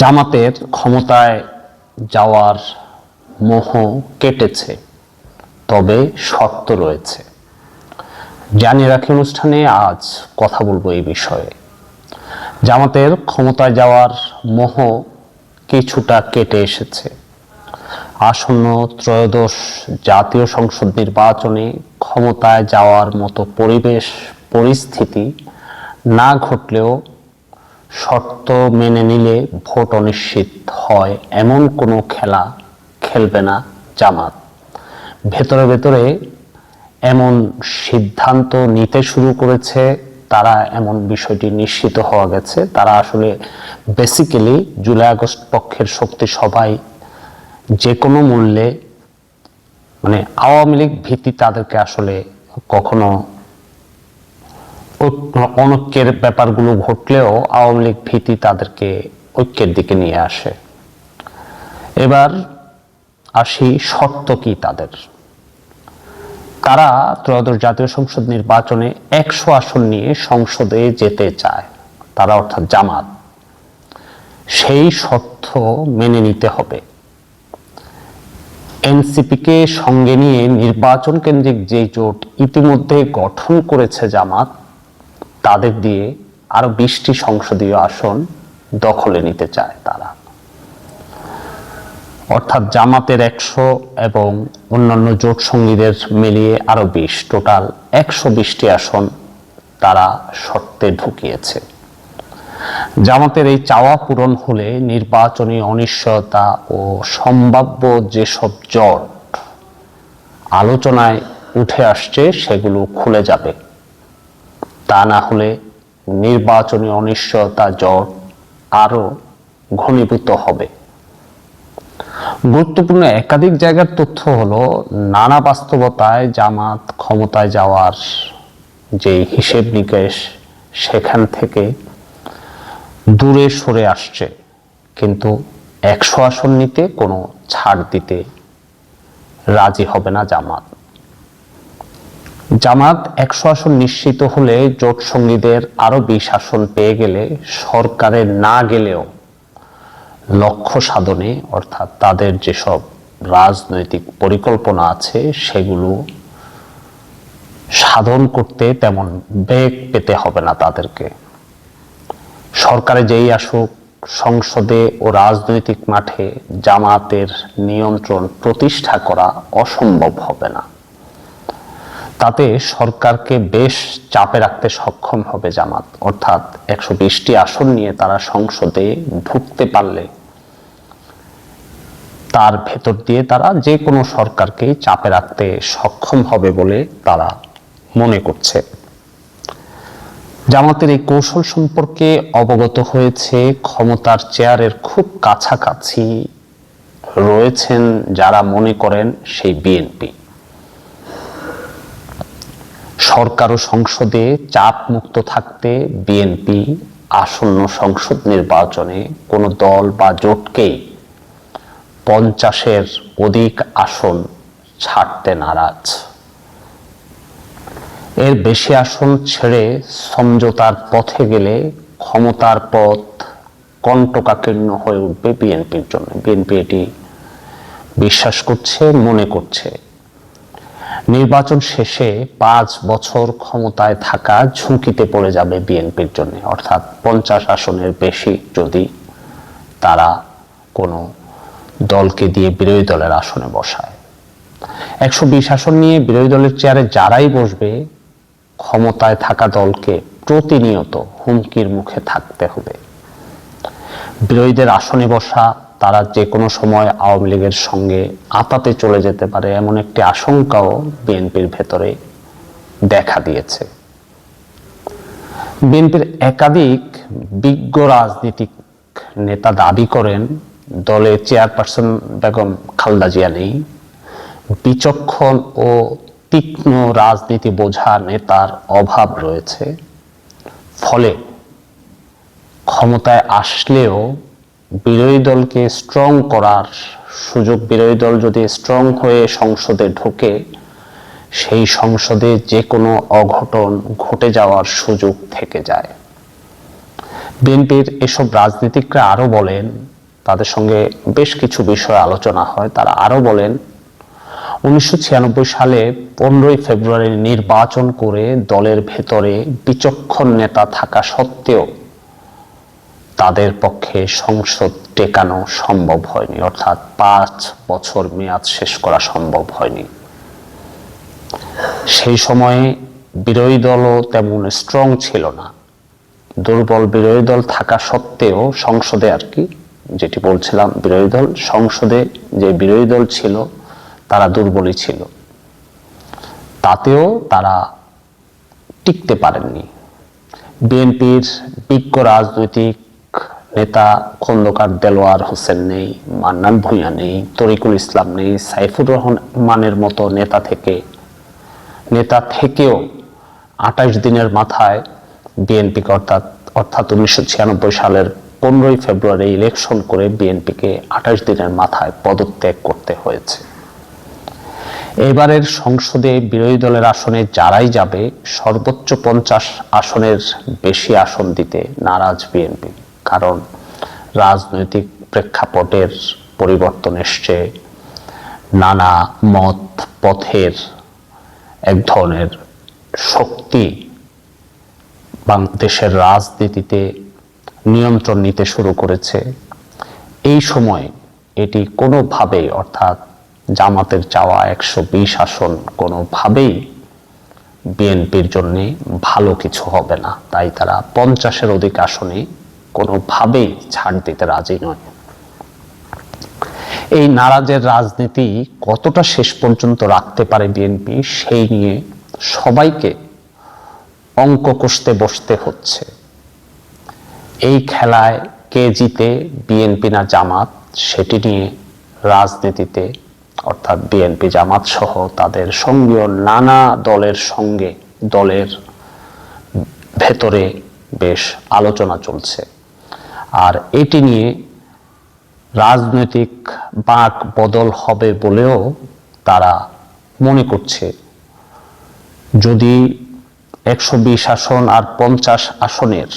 জামাতের ক্ষমতায় যাওয়ার মোহ কেটেছে, তবে শর্ত রয়েছে। জানিয়ে রাখি অনুষ্ঠানে আজ কথা বলব এই বিষয়ে। জামাতের ক্ষমতায় যাওয়ার মোহ কিছুটা কেটে এসেছে। আসন্ন ত্রয়োদশ জাতীয় সংসদ নির্বাচনে ক্ষমতায় যাওয়ার মতো পরিবেশ, পরিস্থিতি না ঘটলেও শর্ত মেনে নিলে ভোট অনিশ্চিত হয়। এমন কোনো খেলা খেলবে না জামাত। ভেতরে ভেতরে এমন সিদ্ধান্ত নিতে শুরু করেছে, তারা এমন বিষয়টি নিশ্চিত হওয়া গেছে। তারা আসলে বেসিক্যালি জুলাই আগস্ট পক্ষের শক্তি সবাই যে কোনো মূল্যে মানে আওয়ামী লীগ ভীতি তাদেরকে আসলে কখনো অনৈক্যের ব্যাপারগুলো ঘটলেও আওয়ামী লীগ ভীতি তাদেরকে ঐক্যের দিকে নিয়ে আসে। এবার আসি শর্ত কি তাদের? তারা ত্রয়োদশ জাতীয় সংসদ নির্বাচনে একশো আসন নিয়ে সংসদে যেতে চায়? তারা অর্থাৎ জামাত। সেই শর্ত মেনে নিতে হবে। এনসিপিকে সঙ্গে নিয়ে নির্বাচন কেন্দ্রিক যে জোট ইতিমধ্যে গঠন করেছে জামাত তাদের দিয়ে আরও বিশটি সংসদীয় আসন দখলে নিতে চায় তারা। অর্থাৎ জামাতের একশো এবং অন্যান্য জোট সঙ্গীদের মিলিয়ে আরও বিশ, টোটাল একশো বিশটি আসন তারা শর্তে ঢুকিয়েছে। জামাতের এই চাওয়া পূরণ হলে নির্বাচনী অনিশ্চয়তা ও সম্ভাব্য যেসব জট আলোচনায় উঠে আসছে সেগুলো খুলে যাবে। তা না হলে নির্বাচনী অনিশ্চয়তা জট আরও ঘনীভূত হবে। গুরুত্বপূর্ণ একাধিক জায়গার তথ্য হলো, নানা বাস্তবতায় জামাত ক্ষমতায় যাওয়ার যে হিসেব নিকেশ সেখান থেকে দূরে সরে আসছে, কিন্তু একশো আসন নিতে কোনো ছাড় দিতে রাজি হবে না জামাত। জামাত একশো আসন নিশ্চিত হলে জোট সঙ্গীদের আরও বিশ আসন পেয়ে গেলে সরকারে না গেলেও লক্ষ্য সাধনে, অর্থাৎ তাদের যেসব রাজনৈতিক পরিকল্পনা আছে, সেগুলো সাধন করতে তেমন বেগ পেতে হবে না তাদেরকে। সরকারে যেই আসুক, সংসদে ও রাজনৈতিক মাঠে জামাতের নিয়ন্ত্রণ প্রতিষ্ঠা করা অসম্ভব হবে না। তাতে সরকারকে বেশ চাপে রাখতে সক্ষম হবে জামাত। অর্থাৎ একশো বিশটি আসন নিয়ে তারা সংসদে ঢুকতে পারলে তার ভেতর দিয়ে তারা যে কোনো সরকারকে চাপে রাখতে সক্ষম হবে বলে তারা মনে করছে। জামাতের এই কৌশল সম্পর্কে অবগত হয়েছে, ক্ষমতার চেয়ারের খুব কাছাকাছি রয়েছেন যারা মনে করেন সেই বিএনপি। সরকার ও সংসদে চাপ মুক্ত থাকতে বিএনপি আসন্ন সংসদ নির্বাচনে কোনো দল বা জোটকেই পঞ্চাশের অধিক আসন ছাড়তে নারাজ। এর বেশি আসন ছেড়ে সমঝোতার পথে গেলে ক্ষমতার পথ কণ্টকাকীর্ণ হয়ে উঠবে বিএনপির জন্য। বিএনপি এটি বিশ্বাস করছে, মনে করছে। নির্বাচন শেষে পাঁচ বছর ক্ষমতায় থাকা ঝুঁকিতে পড়ে যাবে বিএনপির জন্য। অর্থাৎ পঞ্চাশ আসনের বেশি যদি তারা কোনো দলকে দিয়ে বিরোধী দলের আসনে বসায়। একশো বিশ আসন নিয়ে বিরোধী দলের চেয়ারে যারাই বসবে, ক্ষমতায় থাকা দলকে প্রতিনিয়ত হুমকির মুখে থাকতে হবে। বিরোধীদের আসনে বসা তারা যে কোনো সময় আওয়ামী লীগের সঙ্গে আতাতে চলে যেতে পারে এমন একটি আশঙ্কাও বিএনপির ভেতরে দেখা দিয়েছে। বিএনপির একাধিক বিজ্ঞ রাজনীতিক নেতা দাবি করেন, দলে চেয়ারপারসন বেগম খালদা জিয়া নেই। বিচক্ষণ ও তীক্ষ্ণ রাজনীতি বোঝা নেতার অভাব রয়েছে। ফলে ক্ষমতায় আসলেও বিরোধী দলকে স্ট্রং করার সুযোগ, বিরোধী দল যদি স্ট্রং হয়ে সংসদে ঢোকে, সেই সংসদে যে কোনো অঘটন ঘটে যাওয়ার সুযোগ থেকে যায়। বিএনপির এসব রাজনীতিকরা আরও বলেন, তাদের সঙ্গে বেশ কিছু বিষয় আলোচনা হয়। তারা আরও বলেন, উনিশশো ছিয়ানব্বই সালে পনেরোই ফেব্রুয়ারি নির্বাচন করে দলের ভেতরে বিচক্ষণ নেতা থাকা সত্ত্বেও তাদের পক্ষে সংসদ টেকানো সম্ভব হয়নি। অর্থাৎ পাঁচ বছর মেয়াদ শেষ করা সম্ভব হয়নি। সেই সময়ে বিরোধী দলও তেমন স্ট্রং ছিল না। দুর্বল বিরোধী দল থাকা সত্ত্বেও সংসদে আর কি, যেটি বলছিলাম, বিরোধী দল, সংসদে যে বিরোধী দল ছিল, তারা দুর্বলই ছিল। তাতেও তারা টিকতে পারেননি। বিএনপির বিজ্ঞ রাজনৈতিক নেতা, খন্দকার দেলোয়ার হোসেন নেই, মান্নান ভূঁইয়া নেই, তরিকুল ইসলাম নেই, সাইফুর রহমানের মতো নেতা থেকে। নেতা থেকেও আঠাশ দিনের মাথায় বিএনপিকে অর্থাৎ অর্থাৎ উনিশশো ছিয়ানব্বই সালের পনেরোই ফেব্রুয়ারি ইলেকশন করে বিএনপিকে আঠাশ দিনের মাথায় পদত্যাগ করতে হয়েছে। এবারের সংসদে বিরোধী দলের আসনে যারাই যাবে, সর্বোচ্চ পঞ্চাশ আসনের বেশি আসন দিতে নারাজ বিএনপি। কারণ রাজনৈতিক প্রেক্ষাপটের পরিবর্তন এসছে, নানা মত পথের এক ধরনের শক্তি বাংলাদেশের রাজনীতিতে নিয়ন্ত্রণ নিতে শুরু করেছে। এই সময় এটি কোনোভাবেই, অর্থাৎ জামাতের চাওয়া একশো বিশ আসন কোনোভাবেই বিএনপির জন্যে ভালো কিছু হবে না। তাই তারা পঞ্চাশের অধিক আসনে কোনোভাবেই ছাড় দিতে রাজি নয়। এই নারাজের রাজনীতি কতটা শেষ পর্যন্ত রাখতে পারে বিএনপি, সেই নিয়ে সবাইকে অঙ্ক কষতে বসতে হচ্ছে। এই খেলায় কে জিতে বিএনপি না জামাত, সেটি নিয়ে রাজনীতিতে, অর্থাৎ বিএনপি জামাত সহ তাদের সঙ্গীয় নানা দলের সঙ্গে দলের ভেতরে বেশ আলোচনা চলছে। আর এটি নিয়ে রাজনৈতিক বাক বদল হবে বলেও তারা মনে করছে। যদি একশো বিশ আসন আর পঞ্চাশ আসনের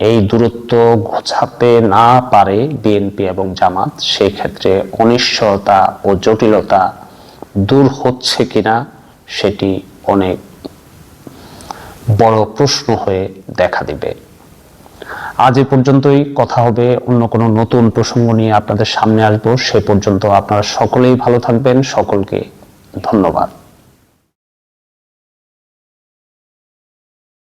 এই দূরত্ব ঘোচাতে না পারে বিএনপি এবং জামাত, সেক্ষেত্রে অনিশ্চয়তা ও জটিলতা দূর হচ্ছে কিনা সেটি অনেক বড় প্রশ্ন হয়ে দেখা দিবে। আজ এ পর্যন্তই। কথা হবে অন্য কোনো নতুন প্রসঙ্গ নিয়ে আপনাদের সামনে আসব। সে পর্যন্ত আপনারা সকলেই ভালো থাকবেন। সকলকে ধন্যবাদ।